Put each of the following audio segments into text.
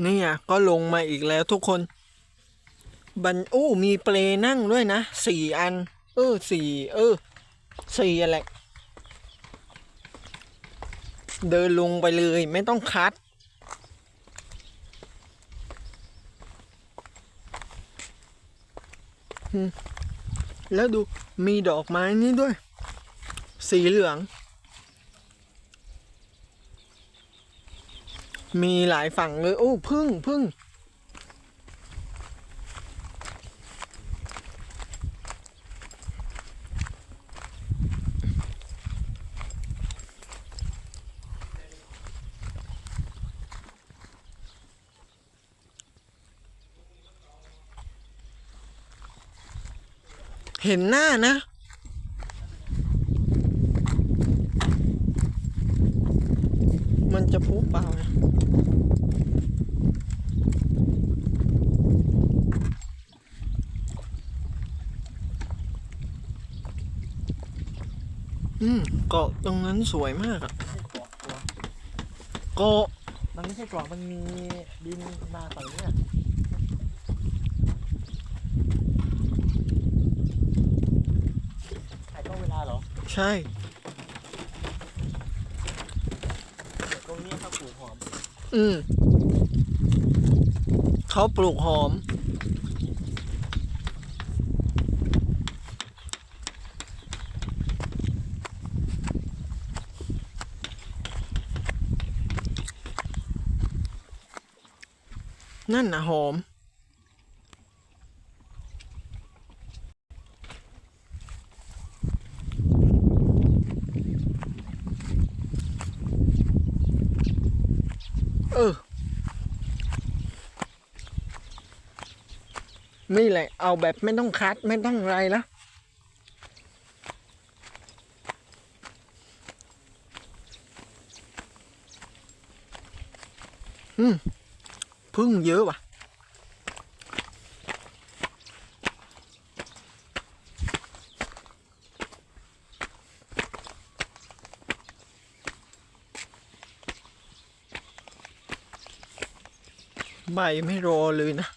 เนี่ยก็ลงมาอีกแล้วทุกคน บันอู้มีเปลนั่งด้วยนะสี่อัน เออสี่เออสี่อะไร เดินลงไปเลยไม่ต้องคัด แล้วดูมีดอกไม้นี่ด้วย สีเหลือง มีหลายฝั่งเลยโอ้พึ่งพึ่งเห็นหน้านะ มัน จะพุเปล่านะอืมเกาะตรงนั้นสวยมากอะไม่ใช่เกาะตัวเกาะมันไม่ใช่เกาะมันมีดินมาฝั่งเนี้ยถ่ายกล้องเวลาเหรอ ใช่ ต รงนี้เขาปลูกหอม อืมเขาปลูกหอม นั่นนะหอม เออ นี่แหละ เอาแบบไม่ต้องคัดไม่ต้องอะไรแล้วอืมพึ่งเยอะว่ะ ใบไม่รอเลยนะ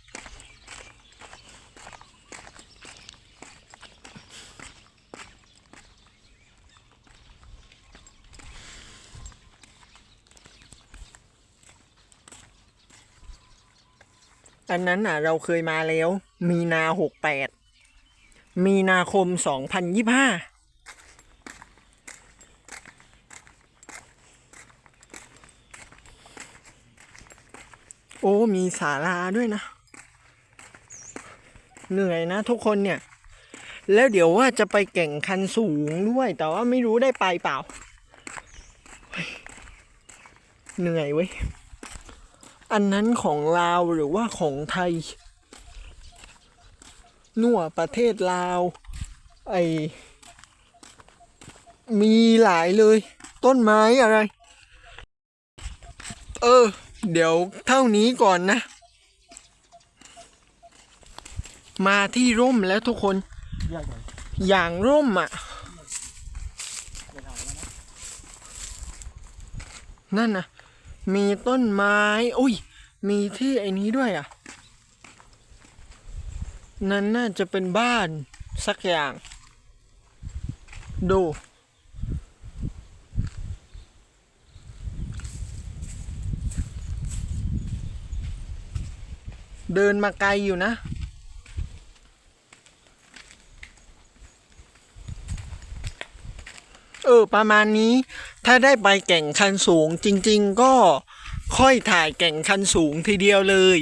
อันนั้นน่ะ เราเคยมาแล้ว มีนาหกแปด มีนาคมสองพันยี่ห้า โอ้มีศาลาด้วยนะ เหนื่อยนะทุกคนเนี่ย แล้วเดี๋ยวว่าจะไปแก่งคันสูงด้วย แต่ว่าไม่รู้ได้ไปเปล่า เหนื่อยเว้ย อันนั้นของลาวหรือว่าของไทยนัวประเทศลาว ไอมีหลายเลย ต้นไม้อะไร เออ เดี๋ยวเท่านี้ก่อนนะ มาที่ร่มแล้วทุกคน อย่างร่มอะเวลาแล้วนะนั่นนะมีต้นไม้ อุ้ย มีที่ไอ้นี้ด้วยอะ นั่นน่าจะเป็นบ้านสักอย่าง ดู เดินมาไกลอยู่นะ เออ ประมาณนี้ ถ้าได้ไปแก่งคันสูงจริง ๆ ก็ค่อยถ่ายแก่งคันสูงทีเดียวเลย